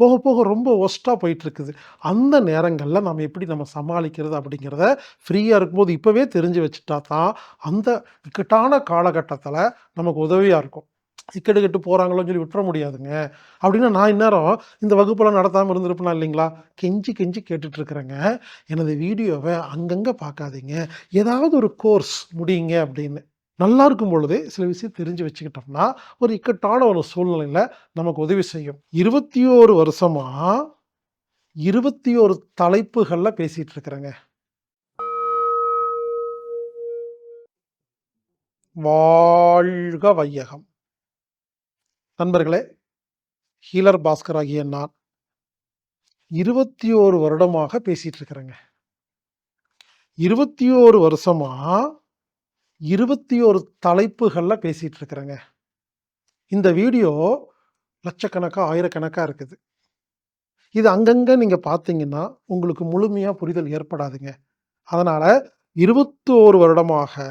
போக போக ரொம்ப ஒஸ்ட்டாக போயிட்டுருக்குது. அந்த நேரங்களில் நம்ம எப்படி நம்ம சமாளிக்கிறது அப்படிங்கிறத ஃப்ரீயாக இருக்கும்போது இப்போவே தெரிஞ்சு வச்சுட்டா தான் அந்த இக்கட்டான காலகட்டத்தில் நமக்கு உதவியாக இருக்கும். இக்கெட்டு கெட்டு போகிறாங்களோன்னு சொல்லி விட்டுற முடியாதுங்க. அப்படின்னா நான் இந்நேரம் இந்த வகுப்பெல்லாம் நடத்தாமல் இருந்திருப்பேனா இல்லைங்களா? கெஞ்சி கெஞ்சி கேட்டுட்ருக்குறேங்க எனது வீடியோவை அங்கங்கே பார்க்காதீங்க. ஏதாவது ஒரு கோர்ஸ் முடியுங்க அப்படின்னு. நல்லா இருக்கும் பொழுதே சில விஷயம் தெரிஞ்சு வச்சுக்கிட்டோம்னா ஒரு இக்கட்டான ஒரு சூழ்நிலையில் நமக்கு உதவி செய்யும். இருபத்தி ஓரு வருஷமா இருபத்தி ஒரு தலைப்புகளில் பேசிட்டு இருக்கிறேங்க வாழ்க வையகம். நண்பர்களே ஹீலர் பாஸ்கர் ஆகிய நான் இருபத்தி ஓரு வருடமாக பேசிட்டு இருக்கிறேங்க இருபத்தி ஓரு வருஷமா இருபத்தி ஒரு தலைப்புகளில் பேசிகிட்டு இருக்கிறேங்க இந்த வீடியோ லட்சக்கணக்காக ஆயிரக்கணக்காக இருக்குது. இது அங்கங்கே நீங்கள் பார்த்தீங்கன்னா உங்களுக்கு முழுமையாக புரிதல் ஏற்படாதுங்க. அதனால் இருபத்தோரு வருடமாக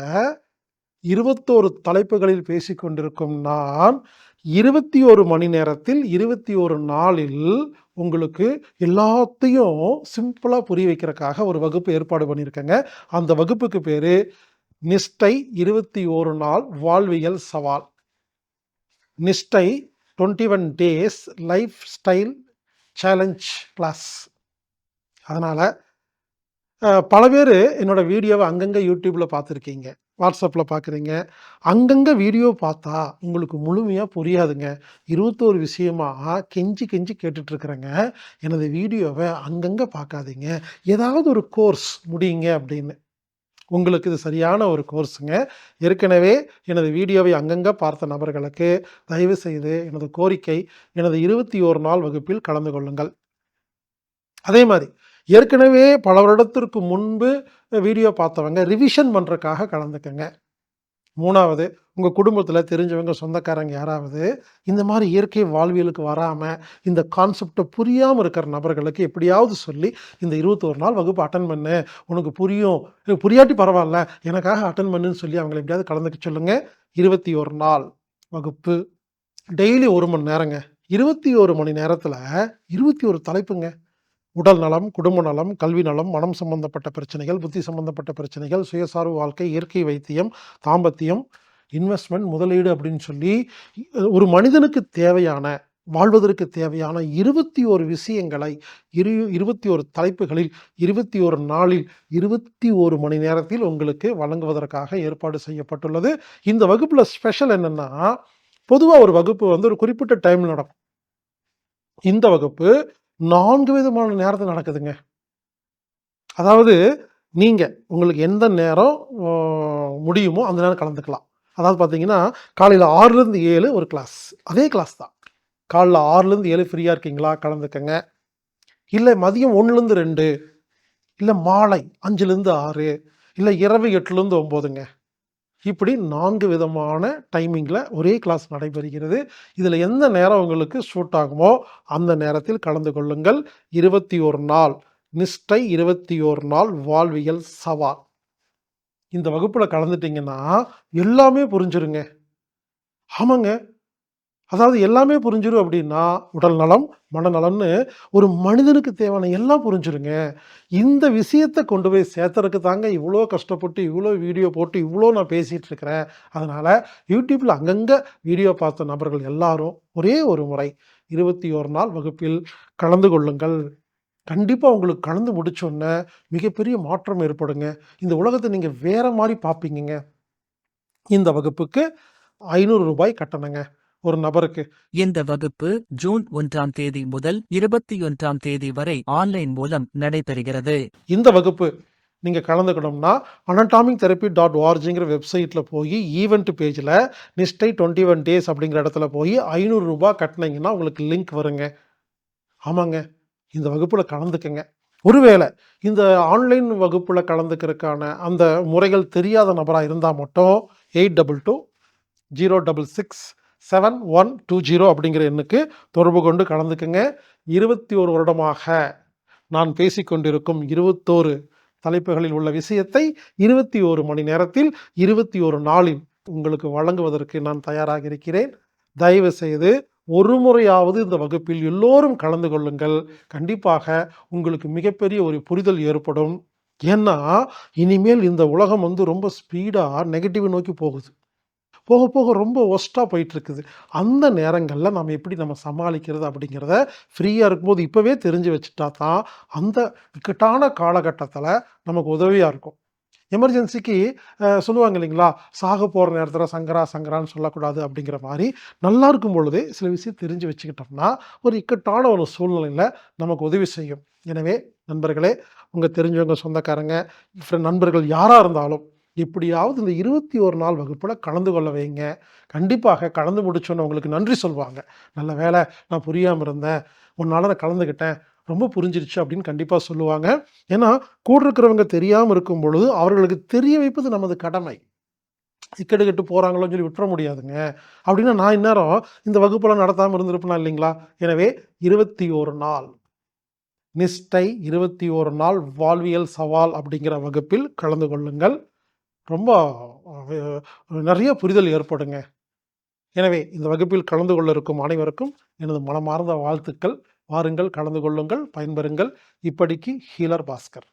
இருபத்தோரு தலைப்புகளில் பேசிக்கொண்டிருக்கும் நான் இருபத்தி ஒரு மணி நேரத்தில் இருபத்தி ஒரு நாளில் உங்களுக்கு எல்லாத்தையும் சிம்பிளாக புரிய வைக்கிறதுக்காக ஒரு வகுப்பு ஏற்பாடு பண்ணியிருக்கேங்க. அந்த வகுப்புக்கு பேர் நிஷ்டை இருபத்தி ஓரு நாள் வாழ்வியல் சவால். Nishtai twenty one days lifestyle challenge class அதனால் பல பேர் என்னோடய வீடியோவை அங்கங்கே யூடியூப்பில் பார்த்துருக்கீங்க. வாட்ஸ்அப்பில் பார்க்குறீங்க. அங்கங்கே வீடியோ பார்த்தா உங்களுக்கு முழுமையாக புரியாதுங்க. இருபத்தோரு விஷயமாக கெஞ்சி கெஞ்சி கேட்டுட்ருக்குறேங்க. எனது வீடியோவை அங்கங்கே பார்க்காதீங்க. ஏதாவது ஒரு கோர்ஸ் முடியுங்க அப்படின்னு. உங்களுக்கு இது சரியான ஒரு கோர்ஸுங்க ஏற்கனவே எனது வீடியோவை அங்கங்கே பார்த்த நபர்களுக்கு தயவு செய்து எனது கோரிக்கை எனது இருபத்தி ஓரு நாள் வகுப்பில் கலந்து கொள்ளுங்கள். அதே மாதிரி ஏற்கனவே பல வருடத்திற்கு முன்பு வீடியோ பார்த்தவங்க ரிவிஷன் பண்ணுறதுக்காக கலந்துக்கங்க. மூணாவது உங்கள் குடும்பத்தில் தெரிஞ்சவங்க சொந்தக்காரங்க யாராவது இந்த மாதிரி இயற்கை வாழ்வியலுக்கு வராமல் இந்த கான்செப்டை புரியாமல் இருக்கிற நபர்களுக்கு எப்படியாவது சொல்லி இந்த இருபத்தோரு நாள் வகுப்பு அட்டன் பண்ணு. உனக்கு புரியும். புரியாட்டி பரவாயில்ல. எனக்காக அட்டன் பண்ணுன்னு சொல்லி அவங்களை எப்படியாவது கலந்துக்க சொல்லுங்கள் இருபத்தி ஒரு நாள் வகுப்பு. டெய்லி ஒரு மணி நேரங்க. இருபத்தி ஒரு மணி நேரத்தில் இருபத்தி ஒரு தலைப்புங்க. உடல் நலம் குடும்ப நலம் கல்வி நலம் மனம் சம்பந்தப்பட்ட பிரச்சனைகள் புத்தி சம்பந்தப்பட்ட பிரச்சனைகள் சுயசார்பு வாழ்க்கை இயற்கை வைத்தியம் தாம்பத்தியம் இன்வெஸ்ட்மெண்ட் முதலீடு அப்படின்னு சொல்லி ஒரு மனிதனுக்கு தேவையான வாழ்வதற்கு தேவையான இருபத்தி ஒரு விஷயங்களை இரு இருபத்தி ஒரு தலைப்புகளில் இருபத்தி ஒரு நாளில் இருபத்தி ஒரு மணி நேரத்தில் உங்களுக்கு வழங்குவதற்காக ஏற்பாடு செய்யப்பட்டுள்ளது. இந்த வகுப்பில் ஸ்பெஷல் என்னென்னா பொதுவாக ஒரு வகுப்பு வந்து ஒரு குறிப்பிட்ட டைம் நடக்கும். இந்த வகுப்பு நான்கு விதமான நேரத்தில் நடக்குதுங்க. அதாவது நீங்கள் உங்களுக்கு எந்த நேரம் முடியுமோ அந்த நேரம் கலந்துக்கலாம். அதாவது பார்த்தீங்கன்னா காலையில் ஆறுலேருந்து ஏழு ஒரு கிளாஸ் அதே கிளாஸ் தான். காலைல ஆறுலேருந்து ஏழு ஃப்ரீயாக இருக்கீங்களா? கலந்துக்கங்க. இல்லை மதியம் ஒன்றுலேருந்து ரெண்டு இல்லை மாலை அஞ்சுலேருந்து ஆறு இல்லை இரவு எட்டுலேருந்து ஒம்போதுங்க. இப்படி நான்கு விதமான டைமிங்கில் ஒரே கிளாஸ் நடைபெறுகிறது. இதில் எந்த நேரம் உங்களுக்கு சூட் ஆகுமோ அந்த நேரத்தில் கலந்து கொள்ளுங்கள். இருபத்தி ஒரு நாள். நிஷ்டை இருபத்தி ஒரு நாள் வாழ்வியல் சவால். இந்த வகுப்பில் கலந்துட்டிங்கன்னா எல்லாமே புரிஞ்சிருங்க. ஆமாங்க. அதாவது எல்லாமே புரிஞ்சிடும் அப்படின்னா உடல் நலம் மனநலம்னு ஒரு மனிதனுக்கு தேவையான எல்லாம் புரிஞ்சிருங்க. இந்த விஷயத்தை கொண்டு போய் சேர்த்துறதுக்கு தாங்க இவ்வளோ கஷ்டப்பட்டு இவ்வளோ வீடியோ போட்டு இவ்வளோ நான் பேசிகிட்டு இருக்கிறேன். அதனால் யூடியூப்பில் அங்கங்கே வீடியோ பார்த்த நபர்கள் எல்லாரும் ஒரே ஒரு முறை இருபத்தி ஒரு நாள் வகுப்பில் கலந்து கொள்ளுங்கள். கண்டிப்பாக உங்களுக்கு கலந்து முடிச்சோன்னே மிகப்பெரிய மாற்றம் ஏற்படுங்க. இந்த உலகத்தை நீங்கள் வேறு மாதிரி பார்ப்பீங்க இந்த வகுப்புக்கு ஐநூறு ரூபாய் கட்டணங்க. ஒரு நபருக்கு. இந்த வகுப்பு ஜூன் ஒன்றாம் தேதி முதல் இருபத்தி ஒன்றாம் தேதி வரை ஆன்லைன் மூலம் நடைபெறுகிறது. இந்த வகுப்பு நீங்கள் கலந்துக்கணும்னா அனடாமிக் தெரப்பி டாட் ஓஆர்ஜிங்கிற வெப்சைட்டில் போய் ஈவெண்ட் பேஜில் நிஸ்டை டுவெண்ட்டி ஒன் டேஸ் அப்படிங்கிற இடத்துல போய் ஐநூறு ரூபாய் கட்டினீங்கன்னா உங்களுக்கு லிங்க் வருங்க. ஆமாங்க. இந்த வகுப்பில் கலந்துக்கங்க. ஒருவேளை இந்த ஆன்லைன் வகுப்பில் கலந்துக்கிறதுக்கான அந்த முறைகள் தெரியாத நபராக இருந்தால் மட்டும் eight double two zero double six seven one two zero அப்படிங்கிற எண்ணுக்கு தொடர்பு கொண்டு கலந்துக்குங்க. இருபத்தி ஒரு வருடமாக நான் பேசிக்கொண்டிருக்கும் இருபத்தோரு தலைப்புகளில் உள்ள விஷயத்தை இருபத்தி ஒரு மணி நேரத்தில் இருபத்தி ஒரு நாளில் உங்களுக்கு வழங்குவதற்கு நான் தயாராக இருக்கிறேன். தயவு செய்து ஒரு முறையாவது இந்த வகுப்பில் எல்லோரும் கலந்து கொள்ளுங்கள். கண்டிப்பாக உங்களுக்கு மிகப்பெரிய ஒரு புரிதல் ஏற்படும். ஏன்னா இனிமேல் இந்த உலகம் வந்து ரொம்ப ஸ்பீடாக நெகட்டிவ் நோக்கி போகுது. போக போக ரொம்ப ஒஸ்ட்டாக போயிட்டுருக்குது. அந்த நேரங்களில் நம்ம எப்படி நம்ம சமாளிக்கிறது அப்படிங்கிறத ஃப்ரீயாக இருக்கும்போது இப்போவே தெரிஞ்சு வச்சுட்டா தான் அந்த இக்கட்டான காலகட்டத்தில் நமக்கு உதவியாக இருக்கும். எமர்ஜென்சிக்கு சொல்லுவாங்க இல்லைங்களா? சாக போகிற நேரத்தில் சங்கரா சங்கரான்னு சொல்லக்கூடாது அப்படிங்கிற மாதிரி நல்லா இருக்கும் பொழுதே சில விஷயம் தெரிஞ்சு வச்சுக்கிட்டோம்னா ஒரு இக்கட்டான ஒரு சூழ்நிலையில் நமக்கு உதவி செய்யும். எனவே நண்பர்களே உங்கள் தெரிஞ்சவங்க சொந்தக்காரங்க நண்பர்கள் யாராக இருந்தாலும் எப்படியாவது இந்த இருபத்தி ஒரு நாள் வகுப்பில் கலந்து கொள்ள வைங்க. கண்டிப்பாக கலந்து முடிச்சோன்னு உங்களுக்கு நன்றி சொல்லுவாங்க நல்ல வேலை நான் புரியாமல் இருந்தேன். உன்னால் நான் கலந்துக்கிட்டேன் ரொம்ப புரிஞ்சிருச்சு அப்படின்னு கண்டிப்பாக சொல்லுவாங்க. ஏன்னா கூட இருக்கிறவங்க தெரியாமல் இருக்கும் பொழுது அவர்களுக்கு தெரிய வைப்பது நமது கடமை. இக்கெடு கெட்டு போகிறாங்களோன்னு சொல்லி விட்டுற முடியாதுங்க. அப்படின்னா நான் இந்நேரம் இந்த வகுப்பெல்லாம் நடத்தாமல் இருந்திருப்பேனா இல்லைங்களா? எனவே இருபத்தி ஒரு நாள். நிஷ்டை இருபத்தி ஒரு நாள் வாழ்வியல் சவால் அப்படிங்கிற வகுப்பில் கலந்து கொள்ளுங்கள். ரொம்ப நிறைய புரிதல் ஏற்படுங்க. எனவே இந்த வகுப்பில் கலந்து கொள்ள இருக்கும் அனைவருக்கும் எனது மனமார்ந்த வாழ்த்துக்கள். வாருங்கள் கலந்து கொள்ளுங்கள் பயன்பெறுங்கள். இப்படிக்கு ஹீலர் பாஸ்கர்.